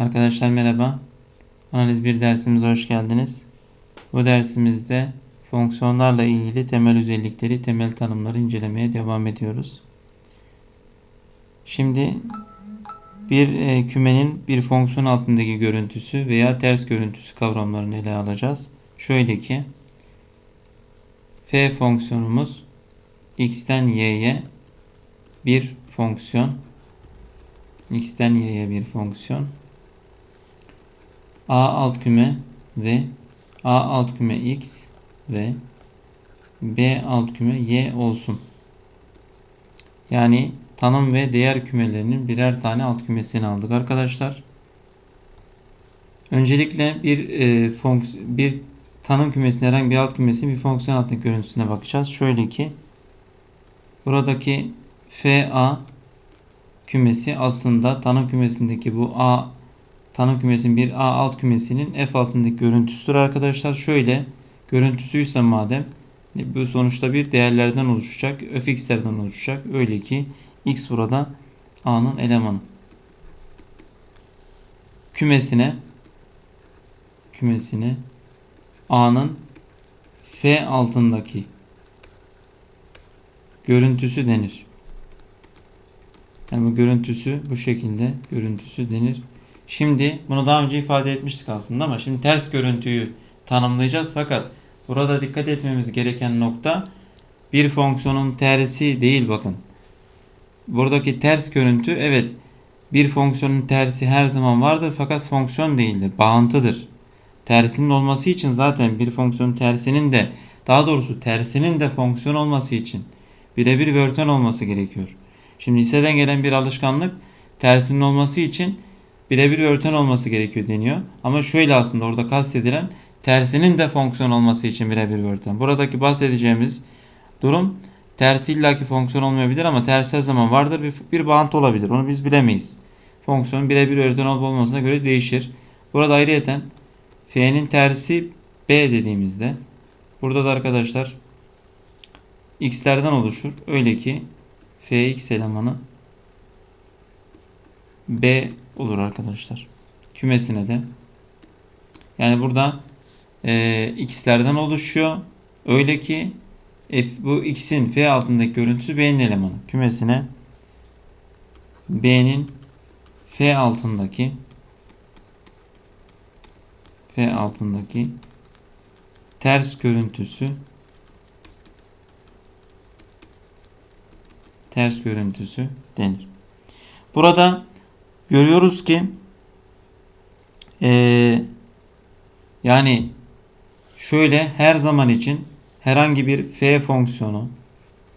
Arkadaşlar merhaba. Analiz 1 dersimize hoş geldiniz. Bu dersimizde fonksiyonlarla ilgili temel özellikleri, temel tanımları incelemeye devam ediyoruz. Şimdi bir e, kümenin bir fonksiyon altındaki görüntüsü veya ters görüntüsü kavramlarını ele alacağız. Şöyle ki f fonksiyonumuz x'ten y'ye bir fonksiyon x'ten y'ye bir fonksiyon a alt küme ve a alt küme x ve b alt küme y olsun. Yani tanım ve değer kümelerinin birer tane alt kümesini aldık arkadaşlar. Öncelikle bir e, fonksiyon bir tanım kümesinin herhangi bir alt kümesinin bir fonksiyon altındaki görüntüsüne bakacağız. Şöyle ki buradaki fa kümesi aslında tanım kümesindeki bu a tanım kümesinin bir a alt kümesinin f altındaki görüntüsüdür arkadaşlar. Şöyle görüntüsüyse madem bu sonuçta bir değerlerden oluşacak. fx'lerden oluşacak. Öyle ki x burada a'nın elemanı. Kümesine kümesine a'nın f altındaki görüntüsü denir. Yani bu görüntüsü bu şekilde görüntüsü denir. Şimdi bunu daha önce ifade etmiştik aslında ama şimdi ters görüntüyü tanımlayacağız fakat burada dikkat etmemiz gereken nokta bir fonksiyonun tersi değil bakın. Buradaki ters görüntü evet bir fonksiyonun tersi her zaman vardır fakat fonksiyon değildir. Bağıntıdır. Tersinin olması için zaten bir fonksiyonun tersinin de daha doğrusu tersinin de fonksiyon olması için birebir bir örten olması gerekiyor. Şimdi liseden gelen bir alışkanlık tersinin olması için birebir örten olması gerekiyor deniyor. Ama şöyle aslında orada kastedilen tersinin de fonksiyon olması için birebir bir örten. Buradaki bahsedeceğimiz durum tersi illaki fonksiyon olmayabilir ama tersi her zaman vardır. Bir, bir bağıntı olabilir. Onu biz bilemeyiz. Fonksiyon birebir örten olup olmasına göre değişir. Burada ayrıyeten f'nin tersi b dediğimizde burada da arkadaşlar x'lerden oluşur. Öyle ki fx elemanı b olur arkadaşlar. Kümesine de. Yani burada e, x'lerden oluşuyor. Öyle ki f, bu x'in f altındaki görüntüsü b'nin elemanı. Kümesine b'nin f altındaki f altındaki ters görüntüsü ters görüntüsü denir. Burada görüyoruz ki ee, yani şöyle her zaman için herhangi bir f fonksiyonu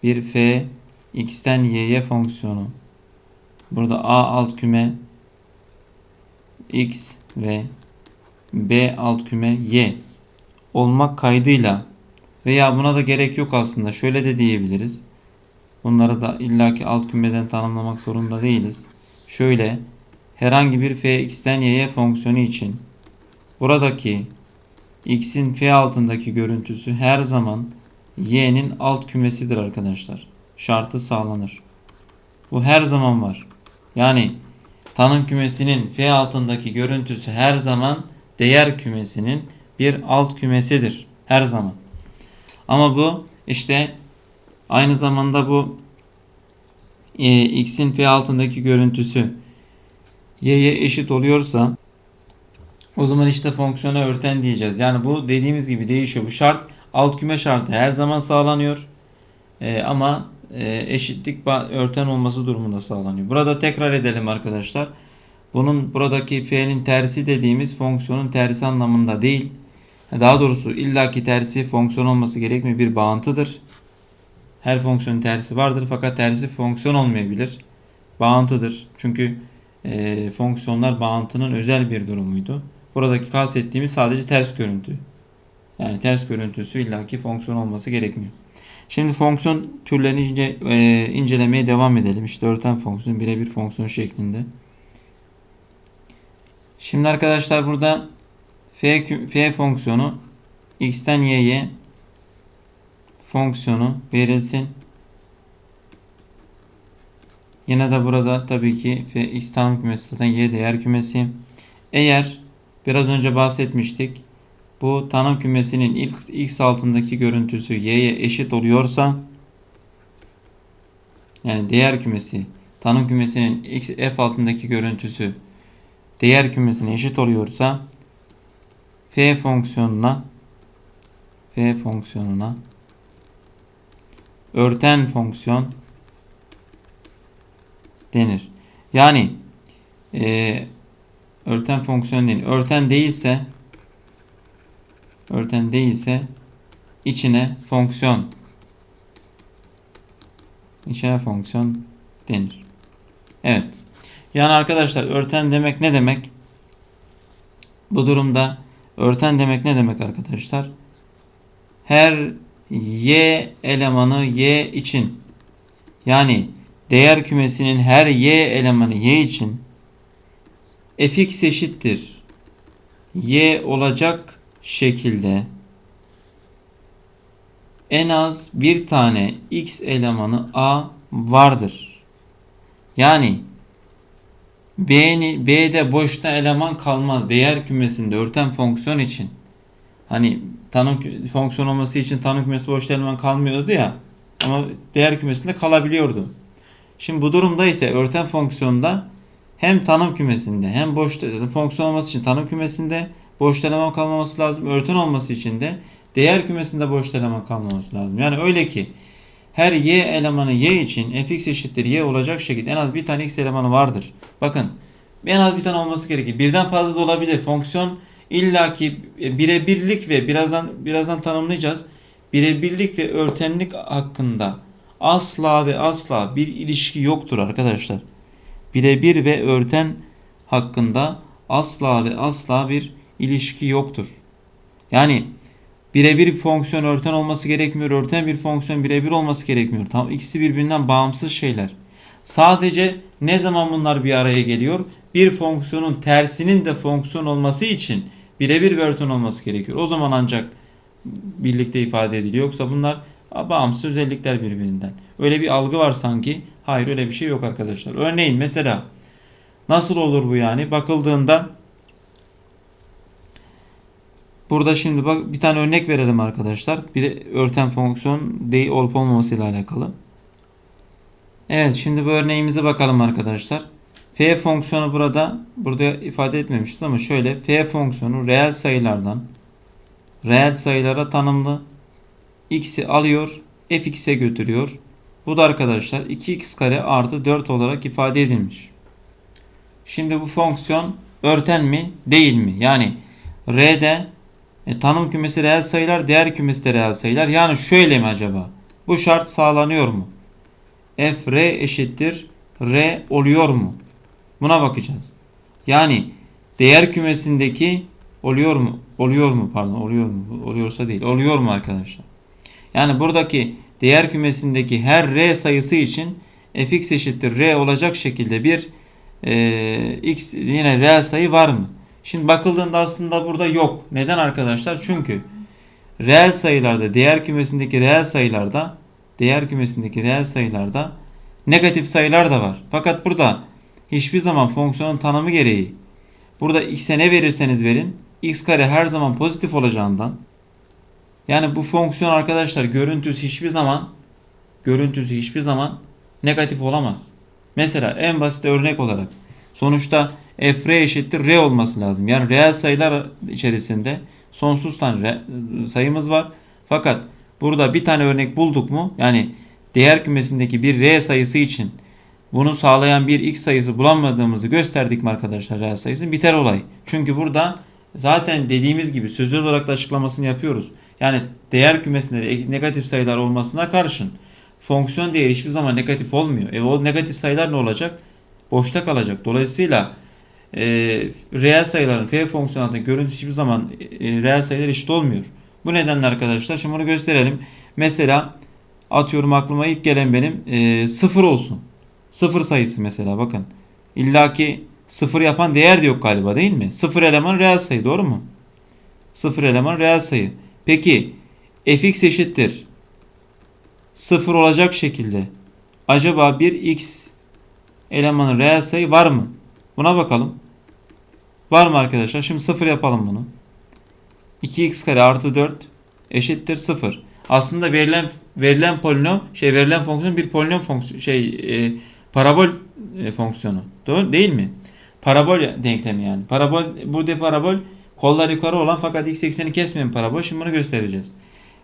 bir f x'ten y'ye fonksiyonu burada a alt küme x ve b alt küme y olmak kaydıyla veya buna da gerek yok aslında şöyle de diyebiliriz. Bunları da illaki alt kümeden tanımlamak zorunda değiliz. Şöyle herhangi bir fx'ten y'ye fonksiyonu için buradaki x'in f altındaki görüntüsü her zaman y'nin alt kümesidir arkadaşlar. Şartı sağlanır. Bu her zaman var. Yani tanım kümesinin f altındaki görüntüsü her zaman değer kümesinin bir alt kümesidir. Her zaman. Ama bu işte aynı zamanda bu e, x'in f altındaki görüntüsü y'ye eşit oluyorsa o zaman işte fonksiyona örten diyeceğiz. Yani bu dediğimiz gibi değişiyor. Bu şart alt küme şartı her zaman sağlanıyor. E, ama e, eşitlik örten olması durumunda sağlanıyor. Burada tekrar edelim arkadaşlar. Bunun buradaki f'nin tersi dediğimiz fonksiyonun tersi anlamında değil. Daha doğrusu illaki tersi fonksiyon olması gerekmiyor bir bağıntıdır. Her fonksiyonun tersi vardır fakat tersi fonksiyon olmayabilir. Bağıntıdır. Çünkü e, fonksiyonlar bağıntının özel bir durumuydu. Buradaki kastettiğimiz sadece ters görüntü. Yani ters görüntüsü illaki fonksiyon olması gerekmiyor. Şimdi fonksiyon türlerini ince, e, incelemeye devam edelim. İşte örten fonksiyon birebir fonksiyon şeklinde. Şimdi arkadaşlar burada f, f fonksiyonu x'ten y'ye fonksiyonu verilsin. Yine de burada tabii ki x tanım kümesi zaten y değer kümesi. Eğer biraz önce bahsetmiştik. Bu tanım kümesinin ilk x altındaki görüntüsü y'ye eşit oluyorsa yani değer kümesi tanım kümesinin x f altındaki görüntüsü değer kümesine eşit oluyorsa f fonksiyonuna f fonksiyonuna örten fonksiyon denir. Yani e, örten fonksiyon değil. Örten değilse örten değilse içine fonksiyon içine fonksiyon denir. Evet. Yani arkadaşlar örten demek ne demek? Bu durumda örten demek ne demek arkadaşlar? Her y elemanı y için yani değer kümesinin her y elemanı y için fx eşittir y olacak şekilde en az bir tane x elemanı a vardır. Yani B'de boşta eleman kalmaz. Değer kümesinde örten fonksiyon için. Hani tanım fonksiyon olması için tanım kümesi boşta eleman kalmıyordu ya. Ama değer kümesinde kalabiliyordu. Şimdi bu durumda ise örten fonksiyonda hem tanım kümesinde hem boşta fonksiyon olması için tanım kümesinde boşta eleman kalmaması lazım. Örten olması için de değer kümesinde boşta eleman kalmaması lazım. Yani öyle ki her y elemanı y için fx eşittir y olacak şekilde en az bir tane x elemanı vardır. Bakın en az bir tane olması gerekir. Birden fazla da olabilir. Fonksiyon illaki birebirlik ve birazdan birazdan tanımlayacağız. Birebirlik ve örtenlik hakkında asla ve asla bir ilişki yoktur arkadaşlar. Birebir ve örten hakkında asla ve asla bir ilişki yoktur. Yani birebir bir fonksiyon örten olması gerekmiyor. Örten bir fonksiyon birebir olması gerekmiyor. Tam ikisi birbirinden bağımsız şeyler. Sadece ne zaman bunlar bir araya geliyor? Bir fonksiyonun tersinin de fonksiyon olması için birebir ve örten olması gerekiyor. O zaman ancak birlikte ifade ediliyor. Yoksa bunlar bağımsız özellikler birbirinden. Öyle bir algı var sanki. Hayır öyle bir şey yok arkadaşlar. Örneğin mesela nasıl olur bu yani? Bakıldığında Burada şimdi bak bir tane örnek verelim arkadaşlar. Bir örten fonksiyon değil olup olmaması ile alakalı. Evet şimdi bu örneğimize bakalım arkadaşlar. F fonksiyonu burada burada ifade etmemişiz ama şöyle F fonksiyonu reel sayılardan reel sayılara tanımlı x'i alıyor fx'e götürüyor. Bu da arkadaşlar 2x kare artı 4 olarak ifade edilmiş. Şimdi bu fonksiyon örten mi değil mi? Yani R'de e, tanım kümesi reel sayılar, değer kümesi de reel sayılar. Yani şöyle mi acaba? Bu şart sağlanıyor mu? f r eşittir r oluyor mu? Buna bakacağız. Yani değer kümesindeki oluyor mu? Oluyor mu pardon oluyor mu? Oluyorsa değil. Oluyor mu arkadaşlar? Yani buradaki değer kümesindeki her r sayısı için fx eşittir r olacak şekilde bir e, x yine reel sayı var mı? Şimdi bakıldığında aslında burada yok. Neden arkadaşlar? Çünkü reel sayılarda, değer kümesindeki reel sayılarda, değer kümesindeki reel sayılarda negatif sayılar da var. Fakat burada hiçbir zaman fonksiyonun tanımı gereği burada x'e ne verirseniz verin x kare her zaman pozitif olacağından yani bu fonksiyon arkadaşlar görüntüsü hiçbir zaman görüntüsü hiçbir zaman negatif olamaz. Mesela en basit örnek olarak sonuçta f r eşittir r olması lazım. Yani reel sayılar içerisinde sonsuz tane sayımız var. Fakat burada bir tane örnek bulduk mu? Yani değer kümesindeki bir r sayısı için bunu sağlayan bir x sayısı bulamadığımızı gösterdik mi arkadaşlar reel sayısı? Biter olay. Çünkü burada zaten dediğimiz gibi sözlü olarak da açıklamasını yapıyoruz. Yani değer kümesinde negatif sayılar olmasına karşın fonksiyon değeri hiçbir zaman negatif olmuyor. E o negatif sayılar ne olacak? Boşta kalacak. Dolayısıyla e, reel sayıların f fonksiyonu altında görüntüsü hiçbir zaman e, reel sayılar eşit olmuyor. Bu nedenle arkadaşlar şimdi bunu gösterelim. Mesela atıyorum aklıma ilk gelen benim e, sıfır olsun. Sıfır sayısı mesela bakın. İlla ki sıfır yapan değer de yok galiba değil mi? Sıfır eleman reel sayı doğru mu? Sıfır eleman reel sayı. Peki fx eşittir. Sıfır olacak şekilde acaba bir x elemanı reel sayı var mı? Buna bakalım. Var mı arkadaşlar? Şimdi 0 yapalım bunu. 2x kare artı 4 eşittir 0. Aslında verilen verilen polinom şey verilen fonksiyon bir polinom fonksiyon şey e, parabol e, fonksiyonu. Doğru değil mi? Parabol denklemi yani. Parabol burada parabol kollar yukarı olan fakat x ekseni kesmeyen parabol. Şimdi bunu göstereceğiz.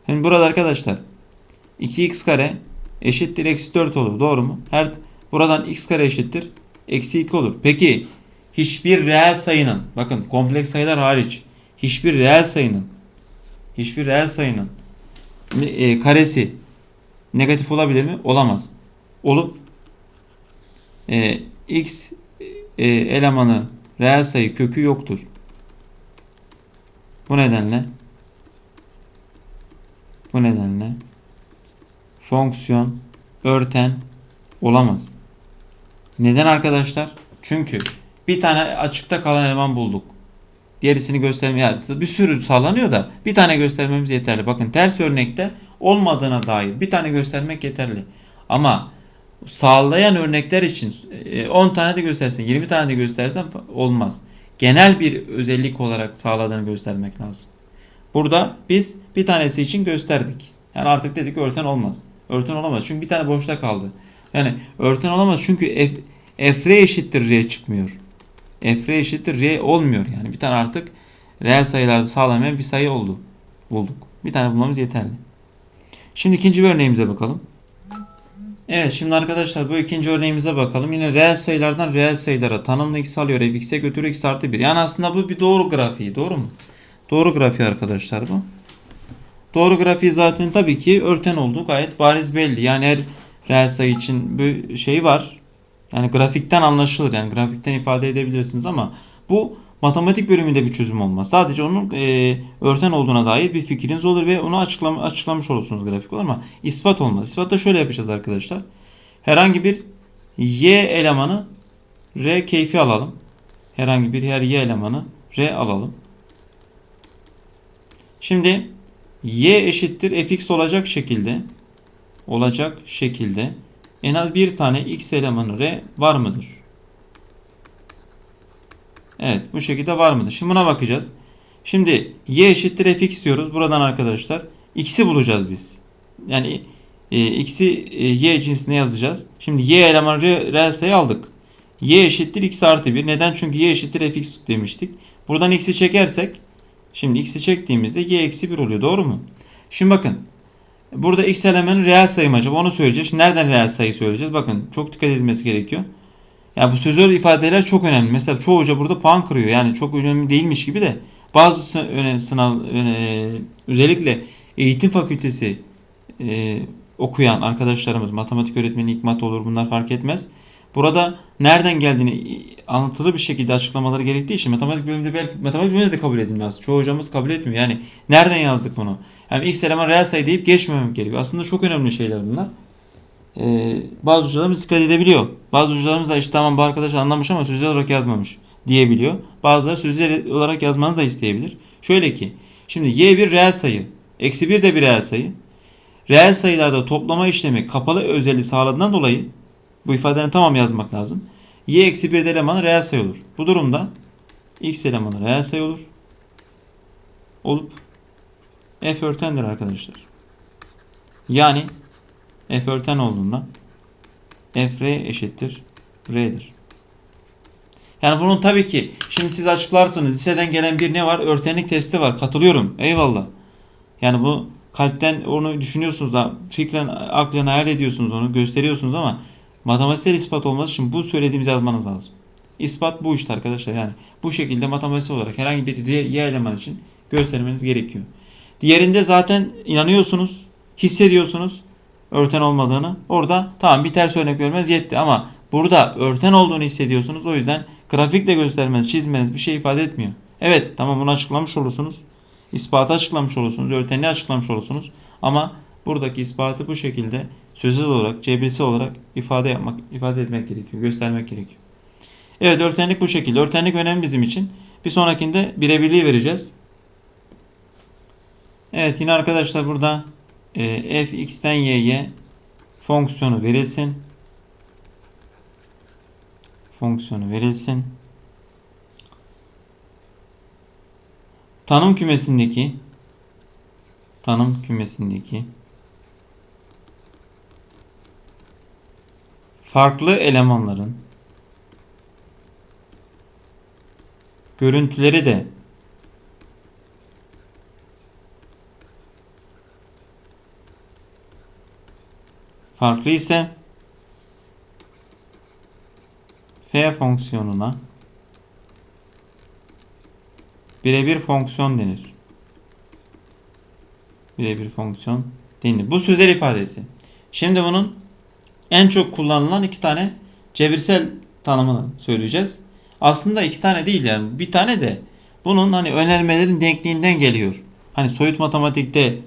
Şimdi burada arkadaşlar 2x kare eşittir eksi 4 olur. Doğru mu? Her buradan x kare eşittir eksi 2 olur. Peki hiçbir reel sayının bakın kompleks sayılar hariç hiçbir reel sayının hiçbir reel sayının e, karesi negatif olabilir mi? Olamaz. Olup e, x e, elemanı reel sayı kökü yoktur. Bu nedenle bu nedenle fonksiyon örten olamaz. Neden arkadaşlar? Çünkü bir tane açıkta kalan eleman bulduk. Diğerisini göstermeye yani bir sürü sağlanıyor da bir tane göstermemiz yeterli. Bakın ters örnekte olmadığına dair bir tane göstermek yeterli. Ama sağlayan örnekler için e, 10 tane de göstersin, 20 tane de göstersen olmaz. Genel bir özellik olarak sağladığını göstermek lazım. Burada biz bir tanesi için gösterdik. Yani artık dedik örten olmaz. Örten olamaz. Çünkü bir tane boşta kaldı. Yani örten olamaz çünkü f, f eşittir r çıkmıyor. f eşittir r olmuyor yani. Bir tane artık reel sayılarda sağlamayan bir sayı oldu. Bulduk. Bir tane bulmamız yeterli. Şimdi ikinci bir örneğimize bakalım. Evet şimdi arkadaşlar bu ikinci örneğimize bakalım. Yine reel sayılardan reel sayılara tanımlı x alıyor fx'e götürüyor x artı 1. Yani aslında bu bir doğru grafiği doğru mu? Doğru grafiği arkadaşlar bu. Doğru grafiği zaten tabii ki örten olduğu gayet bariz belli. Yani her reel sayı için bir şey var. Yani grafikten anlaşılır. Yani grafikten ifade edebilirsiniz ama bu matematik bölümünde bir çözüm olmaz. Sadece onun e, örten olduğuna dair bir fikriniz olur ve onu açıklama, açıklamış olursunuz grafik olur ama ispat olmaz. İspatta şöyle yapacağız arkadaşlar. Herhangi bir y elemanı r keyfi alalım. Herhangi bir her y elemanı r alalım. Şimdi y eşittir fx olacak şekilde olacak şekilde en az bir tane x elemanı r var mıdır? Evet bu şekilde var mıdır? Şimdi buna bakacağız. Şimdi y eşittir fx diyoruz. Buradan arkadaşlar x'i bulacağız biz. Yani e, x'i e, y cinsine yazacağız. Şimdi y elemanı reel sayı aldık. y eşittir x artı 1. Neden? Çünkü y eşittir fx demiştik. Buradan x'i çekersek şimdi x'i çektiğimizde y eksi 1 oluyor. Doğru mu? Şimdi bakın. Burada x elemanı reel sayı mı acaba? Onu söyleyeceğiz. Şimdi nereden reel sayı söyleyeceğiz? Bakın çok dikkat edilmesi gerekiyor. Ya bu sözler ifadeler çok önemli. Mesela çoğu hoca burada puan kırıyor. Yani çok önemli değilmiş gibi de bazı önemli sınav özellikle eğitim fakültesi e, okuyan arkadaşlarımız matematik öğretmeni ikmat olur bunlar fark etmez. Burada nereden geldiğini anlatılı bir şekilde açıklamaları gerektiği için matematik bölümünde belki matematik bölümünde de kabul edilmez. Çoğu hocamız kabul etmiyor. Yani nereden yazdık bunu? Yani x eleman reel sayı deyip geçmemek gerekiyor. Aslında çok önemli şeyler bunlar. Ee, bazı hocalarımız dikkat edebiliyor. Bazı hocalarımız da işte tamam bu arkadaş anlamış ama sözlü olarak yazmamış diyebiliyor. Bazıları sözlü olarak yazmanızı da isteyebilir. Şöyle ki şimdi y bir reel sayı. Eksi 1 de bir reel sayı. Reel sayılarda toplama işlemi kapalı özelliği sağladığından dolayı bu ifadenin tamam yazmak lazım. y eksi 1 elemanı reel sayı olur. Bu durumda x elemanı reel sayı olur. Olup f örtendir arkadaşlar. Yani f örten olduğunda f r eşittir r'dir. Yani bunun tabii ki şimdi siz açıklarsınız liseden gelen bir ne var? Örtenlik testi var. Katılıyorum. Eyvallah. Yani bu kalpten onu düşünüyorsunuz da fikren aklen hayal ediyorsunuz onu gösteriyorsunuz ama matematiksel ispat olması için bu söylediğimizi yazmanız lazım. İspat bu işte arkadaşlar yani bu şekilde matematiksel olarak herhangi bir y eleman için göstermeniz gerekiyor. Diğerinde zaten inanıyorsunuz, hissediyorsunuz örten olmadığını. Orada tamam bir ters örnek vermez yetti ama burada örten olduğunu hissediyorsunuz. O yüzden grafikle göstermeniz, çizmeniz bir şey ifade etmiyor. Evet tamam bunu açıklamış olursunuz. İspatı açıklamış olursunuz. Örtenliği açıklamış olursunuz. Ama buradaki ispatı bu şekilde sözlü olarak, cebirsel olarak ifade yapmak, ifade etmek gerekiyor. Göstermek gerekiyor. Evet örtenlik bu şekilde. Örtenlik önemli bizim için. Bir sonrakinde birebirliği vereceğiz. Evet yine arkadaşlar burada e, f x'ten y'ye fonksiyonu verilsin. Fonksiyonu verilsin. tanım kümesindeki tanım kümesindeki farklı elemanların görüntüleri de farklı ise f fonksiyonuna birebir fonksiyon denir. Birebir fonksiyon denir. Bu sözel ifadesi. Şimdi bunun en çok kullanılan iki tane cebirsel tanımını söyleyeceğiz. Aslında iki tane değil yani bir tane de bunun hani önermelerin denkliğinden geliyor. Hani soyut matematikte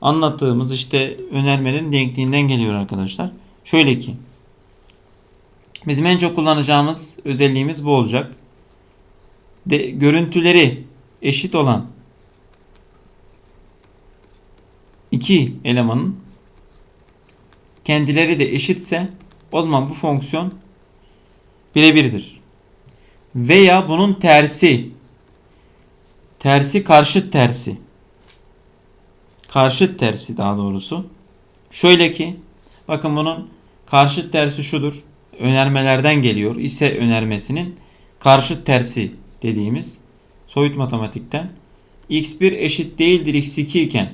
anlattığımız işte önermelerin denkliğinden geliyor arkadaşlar. Şöyle ki bizim en çok kullanacağımız özelliğimiz bu olacak. De, görüntüleri eşit olan iki elemanın kendileri de eşitse o zaman bu fonksiyon birebirdir. Veya bunun tersi tersi karşıt tersi karşıt tersi daha doğrusu. Şöyle ki bakın bunun karşıt tersi şudur. Önermelerden geliyor. İse önermesinin karşıt tersi dediğimiz soyut matematikten. X1 eşit değildir x2 iken.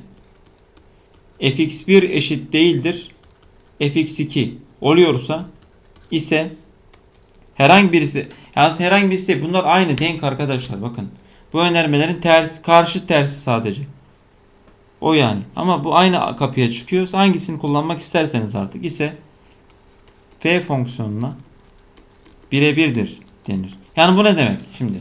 Fx1 eşit değildir fx2 oluyorsa ise herhangi birisi yalnız herhangi birisi değil. Bunlar aynı denk arkadaşlar. Bakın bu önermelerin ters karşı tersi sadece o yani ama bu aynı kapıya çıkıyor hangisini kullanmak isterseniz artık ise f fonksiyonuna birebirdir denir yani bu ne demek şimdi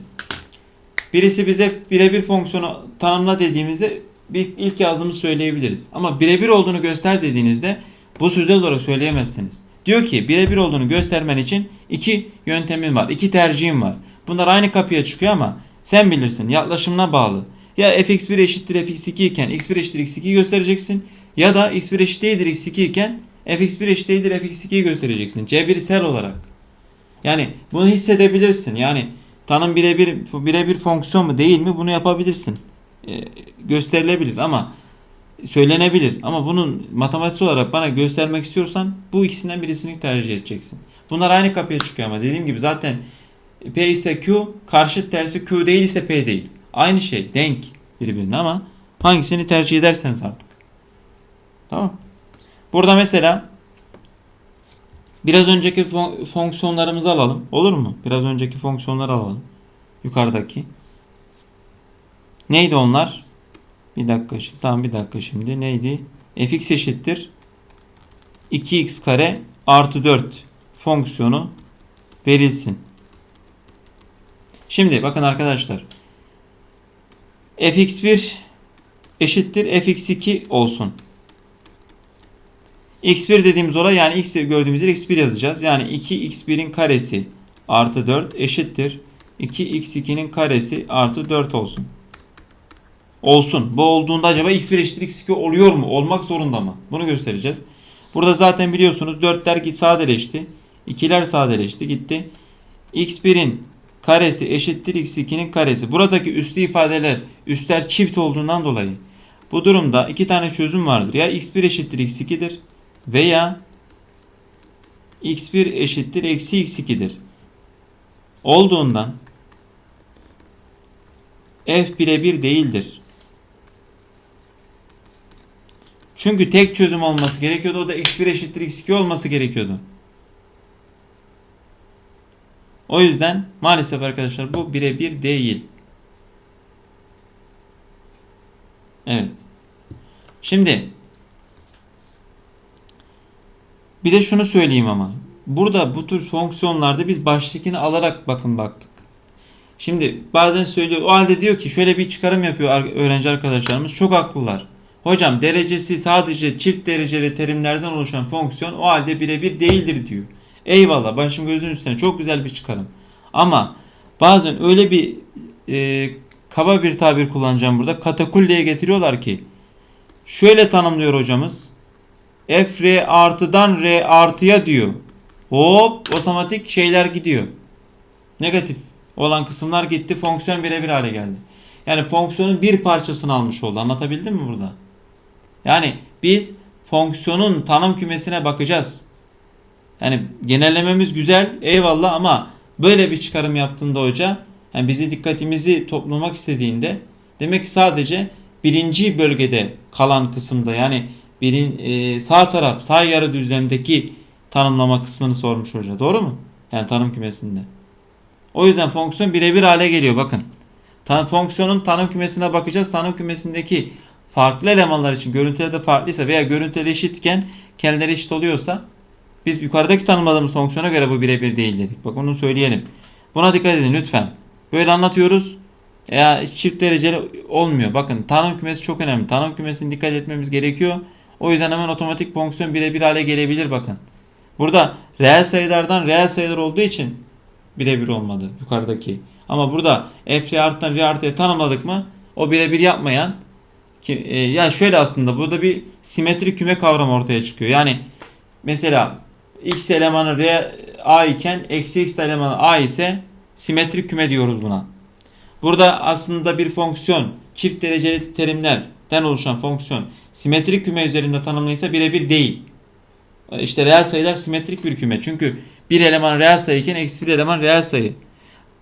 birisi bize birebir fonksiyonu tanımla dediğimizde ilk yazdığımızı söyleyebiliriz. Ama birebir olduğunu göster dediğinizde bu sözel olarak söyleyemezsiniz. Diyor ki birebir olduğunu göstermen için iki yöntemin var. iki tercihin var. Bunlar aynı kapıya çıkıyor ama sen bilirsin. Yaklaşımına bağlı. Ya fx1 eşittir fx2 iken x1 eşittir x2'yi göstereceksin. Ya da x1 eşit değildir x2 iken fx1 eşit değildir fx2'yi göstereceksin. Cebirsel olarak. Yani bunu hissedebilirsin. Yani tanım birebir birebir fonksiyon mu değil mi bunu yapabilirsin. Ee, gösterilebilir ama söylenebilir ama bunun matematiksel olarak bana göstermek istiyorsan bu ikisinden birisini tercih edeceksin. Bunlar aynı kapıya çıkıyor ama dediğim gibi zaten P ise Q karşıt tersi Q değil ise P değil. Aynı şey denk birbirine ama hangisini tercih ederseniz artık. Tamam. Burada mesela biraz önceki fon- fonksiyonlarımızı alalım. Olur mu? Biraz önceki fonksiyonları alalım. Yukarıdaki. Neydi onlar? Bir dakika şimdi. Tamam bir dakika şimdi. Neydi? fx eşittir 2x kare artı 4 fonksiyonu verilsin. Şimdi bakın arkadaşlar. Fx1 eşittir fx2 olsun. x1 dediğimiz olay yani x gördüğümüz yere x1 yazacağız. Yani 2x1'in karesi artı 4 eşittir 2x2'nin karesi artı 4 olsun olsun. Bu olduğunda acaba x1 eşittir x2 oluyor mu? Olmak zorunda mı? Bunu göstereceğiz. Burada zaten biliyorsunuz 4'ler git sadeleşti. 2'ler sadeleşti gitti. x1'in karesi eşittir x2'nin karesi. Buradaki üslü ifadeler üstler çift olduğundan dolayı bu durumda iki tane çözüm vardır. Ya x1 eşittir x2'dir veya x1 eşittir eksi x2'dir. Olduğundan f birebir değildir. Çünkü tek çözüm olması gerekiyordu. O da x1 eşittir x2 olması gerekiyordu. O yüzden maalesef arkadaşlar bu birebir değil. Evet. Şimdi bir de şunu söyleyeyim ama. Burada bu tür fonksiyonlarda biz başlıkını alarak bakın baktık. Şimdi bazen söylüyor. O halde diyor ki şöyle bir çıkarım yapıyor öğrenci arkadaşlarımız. Çok haklılar. Hocam derecesi sadece çift dereceli terimlerden oluşan fonksiyon o halde birebir değildir diyor. Eyvallah başım gözün üstüne çok güzel bir çıkarım. Ama bazen öyle bir e, kaba bir tabir kullanacağım burada. Katakulleye getiriyorlar ki şöyle tanımlıyor hocamız. F R artıdan R artıya diyor. Hop otomatik şeyler gidiyor. Negatif olan kısımlar gitti. Fonksiyon birebir hale geldi. Yani fonksiyonun bir parçasını almış oldu. Anlatabildim mi burada? Yani biz fonksiyonun tanım kümesine bakacağız. Yani genellememiz güzel eyvallah ama böyle bir çıkarım yaptığında hoca yani bizi dikkatimizi toplamak istediğinde demek ki sadece birinci bölgede kalan kısımda yani birin e, sağ taraf sağ yarı düzlemdeki tanımlama kısmını sormuş hoca. Doğru mu? Yani tanım kümesinde. O yüzden fonksiyon birebir hale geliyor bakın. Tan fonksiyonun tanım kümesine bakacağız. Tanım kümesindeki farklı elemanlar için görüntüleri de farklıysa veya görüntüleri eşitken kendileri eşit oluyorsa biz yukarıdaki tanımladığımız fonksiyona göre bu birebir değil dedik. Bak onu söyleyelim. Buna dikkat edin lütfen. Böyle anlatıyoruz. Ya çift dereceli olmuyor. Bakın tanım kümesi çok önemli. Tanım kümesine dikkat etmemiz gerekiyor. O yüzden hemen otomatik fonksiyon birebir hale gelebilir bakın. Burada reel sayılardan reel sayılar olduğu için birebir olmadı yukarıdaki. Ama burada f arttan r artıya tanımladık mı o birebir yapmayan ki, e, ya şöyle aslında burada bir simetri küme kavramı ortaya çıkıyor. Yani mesela x elemanı r a iken eksi x elemanı a ise simetrik küme diyoruz buna. Burada aslında bir fonksiyon çift dereceli terimlerden oluşan fonksiyon simetrik küme üzerinde tanımlıysa birebir değil. İşte reel sayılar simetrik bir küme. Çünkü bir eleman reel sayı iken eksi bir eleman reel sayı.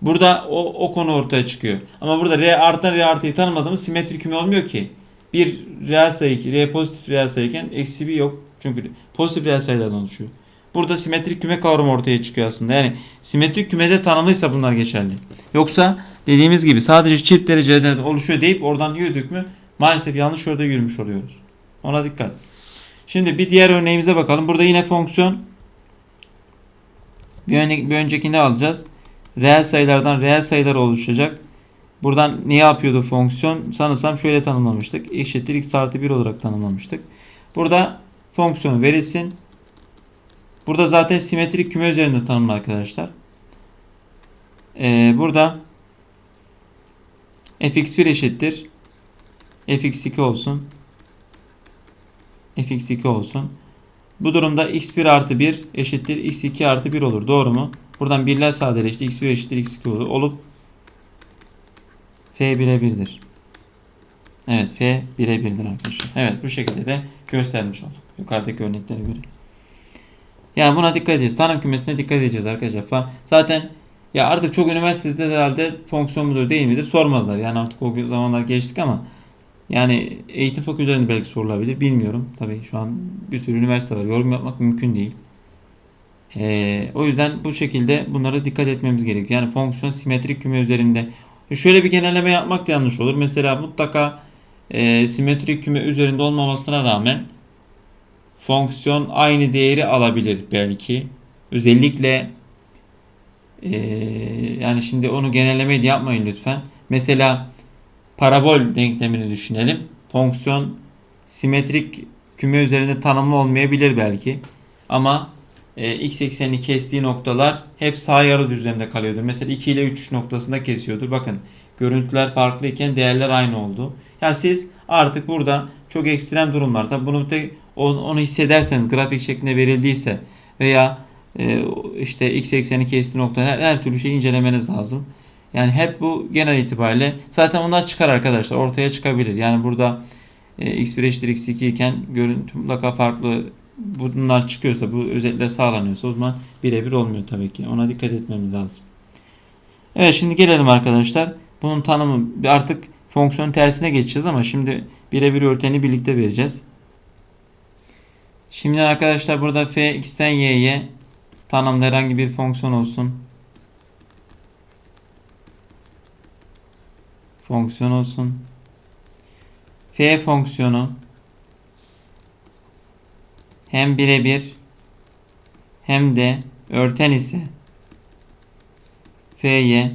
Burada o, o konu ortaya çıkıyor. Ama burada R artan R artıyı tanımladığımız simetrik küme olmuyor ki. Bir reel sayı, R pozitif reel sayıyken eksi bir yok. Çünkü pozitif reel sayılardan oluşuyor. Burada simetrik küme kavramı ortaya çıkıyor aslında. Yani simetrik kümede tanımlıysa bunlar geçerli. Yoksa dediğimiz gibi sadece çift derecede oluşuyor deyip oradan yürüdük mü maalesef yanlış yolda yürümüş oluyoruz. Ona dikkat. Şimdi bir diğer örneğimize bakalım. Burada yine fonksiyon bir, örnek, bir öncekini alacağız. Reel sayılardan reel sayılar oluşacak. Buradan ne yapıyordu fonksiyon? Sanırsam şöyle tanımlamıştık. Eşittir x artı 1 olarak tanımlamıştık. Burada fonksiyonu verilsin. Burada zaten simetrik küme üzerinde tanımlı arkadaşlar. Ee, burada fx1 eşittir. fx2 olsun. fx2 olsun. Bu durumda x1 artı 1 eşittir x2 artı 1 olur. Doğru mu? Buradan birler sadeleşti. x1 eşittir x2 olur. Olup f 1'e 1'dir. Evet f 1'e 1'dir arkadaşlar. Evet bu şekilde de göstermiş olduk. Yukarıdaki örneklere göre. Yani buna dikkat edeceğiz. Tanım kümesine dikkat edeceğiz arkadaşlar. Zaten ya artık çok üniversitede herhalde fonksiyon mudur değil midir sormazlar. Yani artık o zamanlar geçtik ama yani eğitim fakültelerinde belki sorulabilir. Bilmiyorum. Tabii şu an bir sürü üniversite var. Yorum yapmak mümkün değil. Ee, o yüzden bu şekilde bunlara dikkat etmemiz gerekiyor. Yani fonksiyon simetrik küme üzerinde. Şöyle bir genelleme yapmak yanlış olur. Mesela mutlaka e, simetrik küme üzerinde olmamasına rağmen fonksiyon aynı değeri alabilir belki. Özellikle e, yani şimdi onu genellemeyi de yapmayın lütfen. Mesela parabol denklemini düşünelim. Fonksiyon simetrik küme üzerinde tanımlı olmayabilir belki. Ama e, x eksenini kestiği noktalar hep sağ yarı düzlemde kalıyordur. Mesela 2 ile 3 noktasında kesiyordur. Bakın görüntüler farklı iken değerler aynı oldu. Yani siz artık burada çok ekstrem durumlar. Tabi bunu tek onu hissederseniz grafik şeklinde verildiyse veya e, işte x ekseni kestiği nokta her, her türlü şeyi incelemeniz lazım. Yani hep bu genel itibariyle zaten onlar çıkar arkadaşlar. Ortaya çıkabilir. Yani burada e, x1 eşittir x2 iken görüntü mutlaka farklı bunlar çıkıyorsa bu özellikle sağlanıyorsa o zaman birebir olmuyor tabii ki. Ona dikkat etmemiz lazım. Evet şimdi gelelim arkadaşlar. Bunun tanımı artık fonksiyon tersine geçeceğiz ama şimdi birebir örteni birlikte vereceğiz. Şimdi arkadaşlar burada f x'ten y'ye tanımlı herhangi bir fonksiyon olsun. Fonksiyon olsun. f fonksiyonu hem birebir hem de örten ise f'ye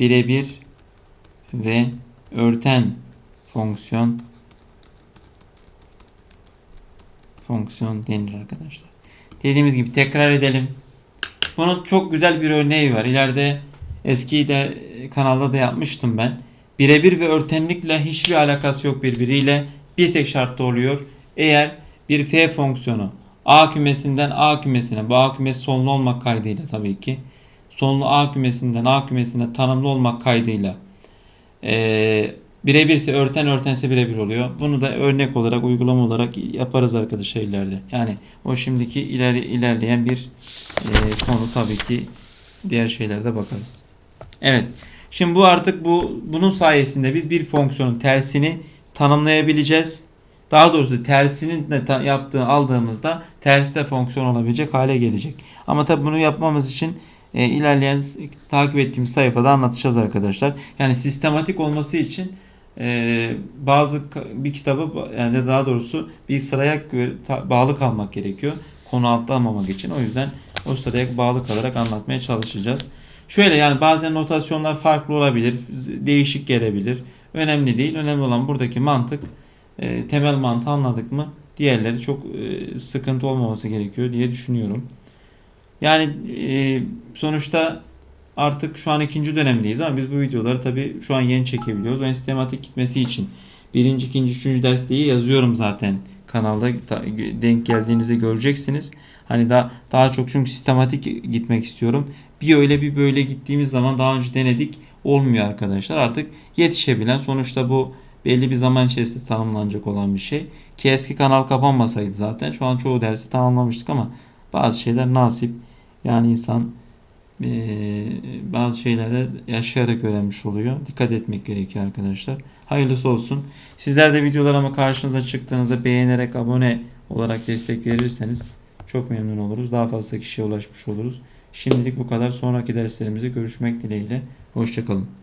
birebir ve örten fonksiyon fonksiyon denir arkadaşlar. Dediğimiz gibi tekrar edelim. Bunun çok güzel bir örneği var. İleride eski de kanalda da yapmıştım ben. Birebir ve örtenlikle hiçbir alakası yok birbiriyle. Bir tek şartta oluyor. Eğer bir f fonksiyonu a kümesinden a kümesine, bu a kümesi sonlu olmak kaydıyla tabii ki sonlu a kümesinden a kümesine tanımlı olmak kaydıyla Ee, birebirse örten örtense birebir oluyor. Bunu da örnek olarak uygulama olarak yaparız arkadaşlar ileride. Yani o şimdiki ileri, ilerleyen bir e, konu tabii ki diğer şeylerde bakarız. Evet. Şimdi bu artık bu bunun sayesinde biz bir fonksiyonun tersini tanımlayabileceğiz. Daha doğrusu tersinin de ta- yaptığı aldığımızda tersi fonksiyon olabilecek hale gelecek. Ama tabii bunu yapmamız için e, ilerleyen takip ettiğimiz sayfada anlatacağız arkadaşlar. Yani sistematik olması için e, bazı bir kitabı yani daha doğrusu bir sıraya bağlı kalmak gerekiyor. Konu atlamamak için. O yüzden o sıraya bağlı kalarak anlatmaya çalışacağız. Şöyle yani bazen notasyonlar farklı olabilir, değişik gelebilir. Önemli değil. Önemli olan buradaki mantık e, temel mantığı anladık mı diğerleri çok e, sıkıntı olmaması gerekiyor diye düşünüyorum. Yani e, sonuçta artık şu an ikinci dönemdeyiz ama biz bu videoları tabii şu an yeni çekebiliyoruz. Ben sistematik gitmesi için birinci, ikinci, üçüncü ders diye yazıyorum zaten kanalda denk geldiğinizde göreceksiniz. Hani daha daha çok çünkü sistematik gitmek istiyorum. Bir öyle bir böyle gittiğimiz zaman daha önce denedik olmuyor arkadaşlar. Artık yetişebilen sonuçta bu belli bir zaman içerisinde tanımlanacak olan bir şey. Ki eski kanal kapanmasaydı zaten şu an çoğu dersi tamamlamıştık ama bazı şeyler nasip. Yani insan bazı şeylerde yaşayarak öğrenmiş oluyor. Dikkat etmek gerekiyor arkadaşlar. Hayırlısı olsun. Sizler de videolarıma karşınıza çıktığınızda beğenerek abone olarak destek verirseniz çok memnun oluruz. Daha fazla kişiye ulaşmış oluruz. Şimdilik bu kadar. Sonraki derslerimizde görüşmek dileğiyle. Hoşçakalın.